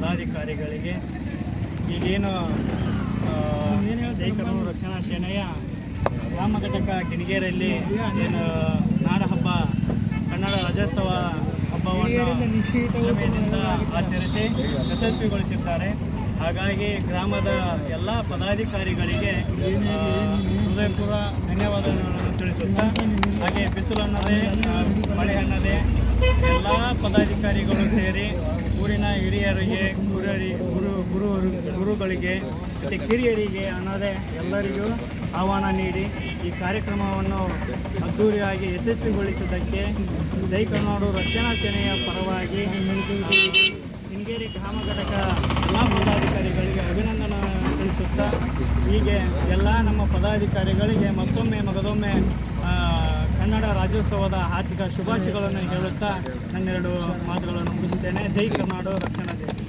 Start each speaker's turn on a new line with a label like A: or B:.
A: ಪದಾಧಿಕಾರಿಗಳಿಗೆ ಈಗೇನು ಏನು ಜೈ ರಕ್ಷಣಾ ಸೇನೆಯ ಗ್ರಾಮ ಘಟಕ ಗಿಣಿಗೇರಲ್ಲಿ ಏನು ನಾಡ ಹಬ್ಬ ಕನ್ನಡ ರಾಜ್ಯೋತ್ಸವ ಹಬ್ಬವನ್ನು ಆಚರಿಸಿ ಯಶಸ್ವಿಗೊಳಿಸಿದ್ದಾರೆ. ಹಾಗಾಗಿ ಗ್ರಾಮದ ಎಲ್ಲ ಪದಾಧಿಕಾರಿಗಳಿಗೆ ಹೃದಯಪೂರ್ವ ಧನ್ಯವಾದಗಳನ್ನು ತಿಳಿಸುತ್ತಾ ಹಾಗೆ ಬಿಸಿಲು ಅನ್ನದೇ ಮಳೆ ಅನ್ನದೇ ಪದಾಧಿಕಾರಿಗಳು ಸೇರಿ ಊರಿನ ಹಿರಿಯರಿಗೆ, ಗುರರಿ, ಗುರು ಗುರು, ಗುರುಗಳಿಗೆ, ಮತ್ತು ಕಿರಿಯರಿಗೆ ಅನ್ನೋದೇ ಎಲ್ಲರಿಗೂ ಆಹ್ವಾನ ನೀಡಿ ಈ ಕಾರ್ಯಕ್ರಮವನ್ನು ಅದ್ದೂರಿಯಾಗಿ ಯಶಸ್ವಿಗೊಳಿಸಿದ್ದಕ್ಕೆ ಜೈ ಕರ್ನಾಡು ರಕ್ಷಣಾ ಸೇನೆಯ ಪರವಾಗಿ ಹಿಂಗೇರಿ ಗ್ರಾಮ ಘಟಕ ಎಲ್ಲ ಪದಾಧಿಕಾರಿಗಳಿಗೆ ಅಭಿನಂದನೆ ತಿಳಿಸುತ್ತಾ, ಹೀಗೆ ಎಲ್ಲ ನಮ್ಮ ಪದಾಧಿಕಾರಿಗಳಿಗೆ ಮತ್ತೊಮ್ಮೆ, ಮಗದೊಮ್ಮೆ ಕನ್ನಡ ರಾಜ್ಯೋತ್ಸವದ ಹಾರ್ದಿಕ ಶುಭಾಶಯಗಳನ್ನು ಹೇಳುತ್ತಾ ನನ್ನೆರಡು ಮಾತುಗಳನ್ನು ಮುಗಿಸುತ್ತೇನೆ. ಜೈ ಕರ್ನಾಡು ರಕ್ಷಣಾ